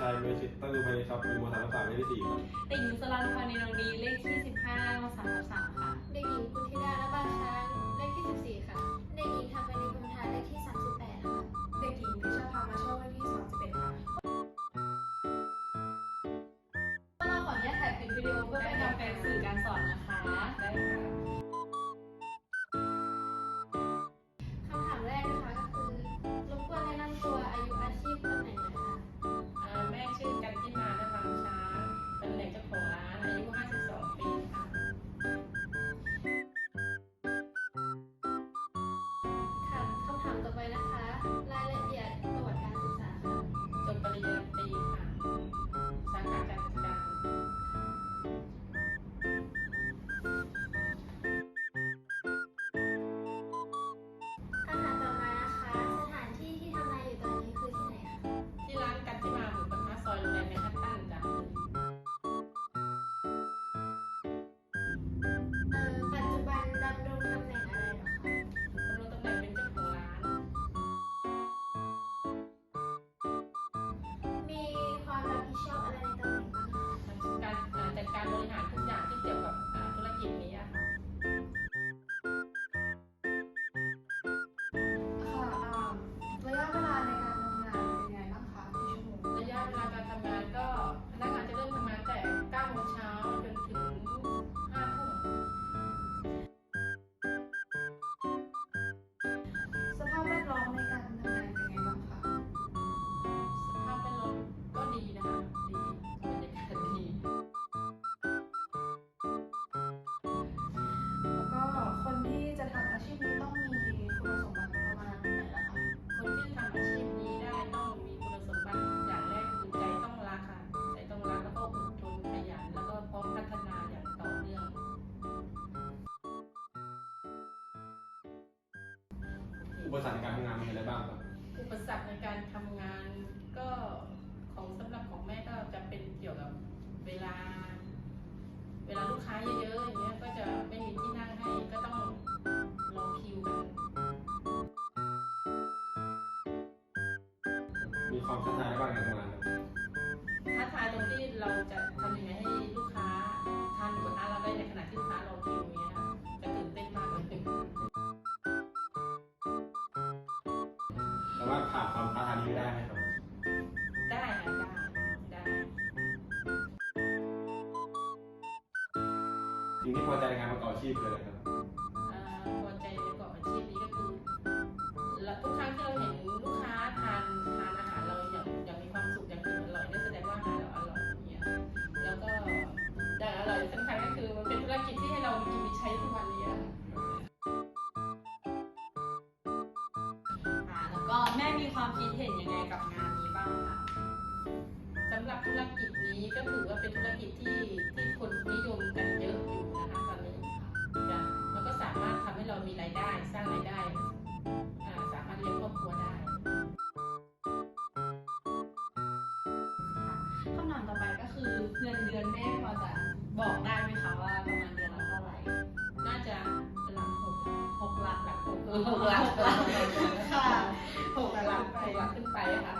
ชัยเมสิตตั้งดูภายในช็อปเป็นมสามสามเลขที่สี่ครับ เด็กหญิงสรันพรนินองดีเลขที่ 15มสามทับสาม อุปสรรคในการทำงานมีอะไรบ้างครับอุปสรรคในการทำงานก็ของสำหรับของแม่ก็จะเป็นเกี่ยวกับเวลา เวลาลูกค้าเยอะๆอย่างเงี้ยก็จะไม่มีที่นั่งให้ก็ต้องรอคิวกันมีความท้าทายบ้างในการทำงานครับท้าทายตรงที่เราจะ สิ่งที่พอใจในงานประกอบอาชีพคืออะไรครับอ่าพอใจในประกอบอาชีพนี้ก็คือแล้วทุกครั้งที่เราเห็นลูกค้าทานทานอาหารเราอย่างอย่างมีความสุขอย่างอิ่มอร่อยนั่นแสดงว่าอาหารเราอร่อยอย่างเงี้ยแล้วก็ได้อร่อยสำคัญก็คือมันเป็นธุรกิจที่ให้เรามีกินมีใช้ทุกวันนี้อะ ค่ะแล้วก็แม่มีความคิดเห็นยังไงกับงานนี้บ้างคะสำหรับธุรกิจนี้ก็ถือว่าเป็นธุรกิจที่ที่คนนิยมกัน มีรายได้ สร้างรายได้สามารถเลี้ยงครอบครัวได้คำถามต่อไปก็คือเงินเดือนแม่พอจะบอกได้ไหมคะว่าประมาณเดือนละเท่าไหร่ น่าจะหลักหกหกหลักหลักหกเออหกหลักค่ะหกหลักกหกหลักขึ้นไปอะค่ะ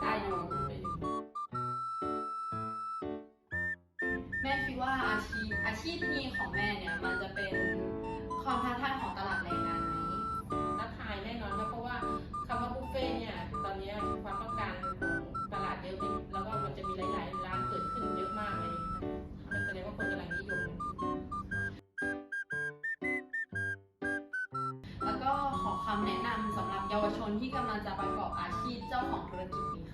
ได้อยู่ไปอยู่แม่คิดว่าอาชีพอาชีพนี้ของแม่เนี่ยมันจะเป็น ความท้าทายของตลาดแรงงานไหมท้าทายแน่นอนนะเพราะว่าคำว่าบุฟเฟ่ต์เนี่ยตอนนี้ความต้องการของตลาดเยอะไปแล้วก็มันจะมีหลายๆร้านเกิดขึ้นเยอะมากเลยมันแสดงว่าคนกำลังนิยม แล้วก็ขอคำแนะนำสำหรับเยาวชนที่กำลังจะประกอบอาชีพเจ้าของธุรกิจนี้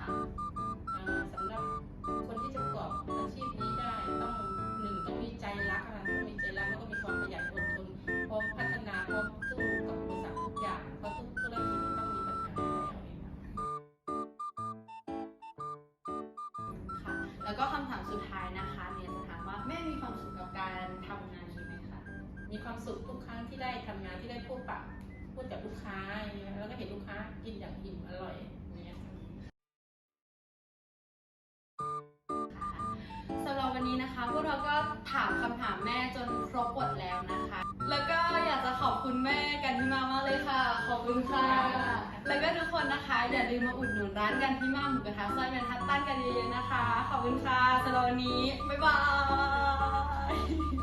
แล้วก็คำถามสุดท้ายนะคะเรียจะถามว่าแม่มีความสุขกับการทำงานนี้ไหมคะมีความสุขทุกครั้งที่ได้ทำงานที่ได้พูดปะพูดกับลูกค้าอย่างเงี้ยแล้วก็เห็นลูกค้ากินอย่างอิ่มอร่อยอย่างเงี้ยค่ะสำหรับวันนี้นะคะ พวกเราก็ถามคำถามแม่จนครบหมดแล้วนะคะ แล้วก็อยากจะขอบคุณแม่กันที่มามากเลยค่ะ ขอบคุณค่ะ แล้วก็ทุกคนนะคะอย่าลืมมาอุดหนุนร้านกันที่มาหมูกระทะ ขอบคุณค่ะสำหรับวันนี้ บ๊ายบาย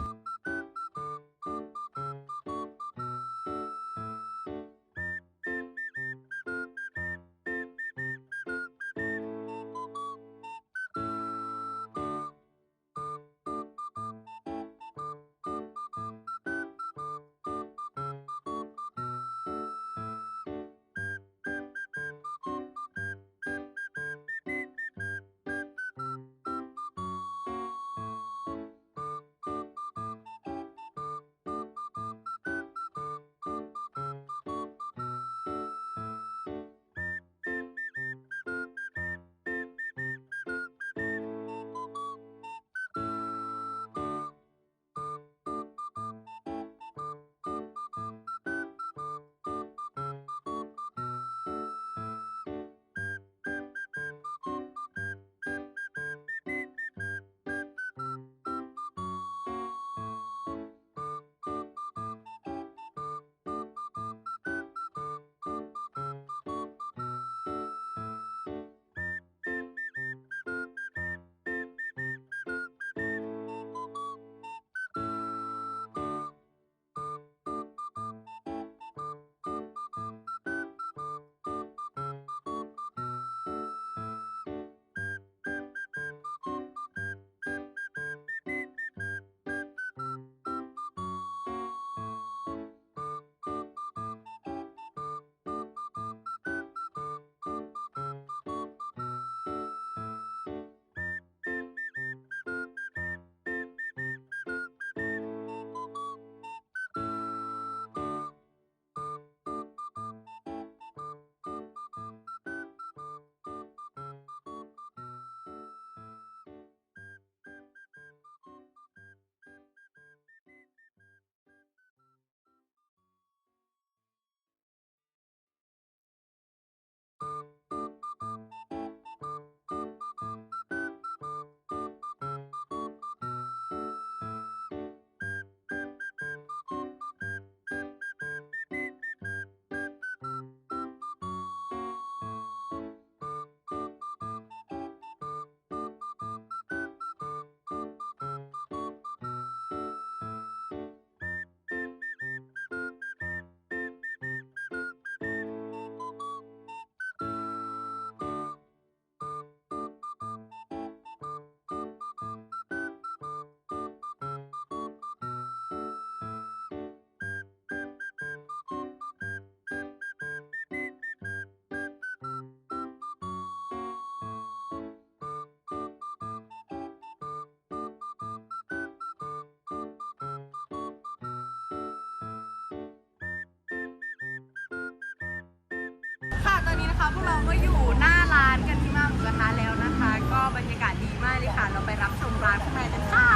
วกเราก็อยู่หน้าร้านกันที่มาหมูกระทะแล้วนะคะ ก็บรรยากาศดีมากเลยค่ะ เราไปรับชมร้านข้างในกันค่ะ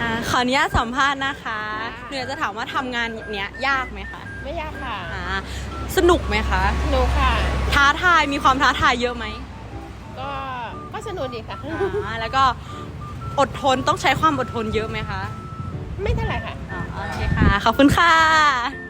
อ่าขออนุญาตสัมภาษณ์นะคะ หนูอยากจะถามว่าทำงานเนี้ยยากไหมคะไม่ยากค่ะอ่าสนุกไหมคะหนูค่ะ ท้าทายมีความท้าทายเยอะไหมก็ก็สนุกดีค่ะ อ่าแล้วก็อดทนต้องใช้ความอดทนเยอะไหมคะ ไม่เท่าไหร่ค่ะอ๋อ โอเคค่ะ ขอบคุณค่ะ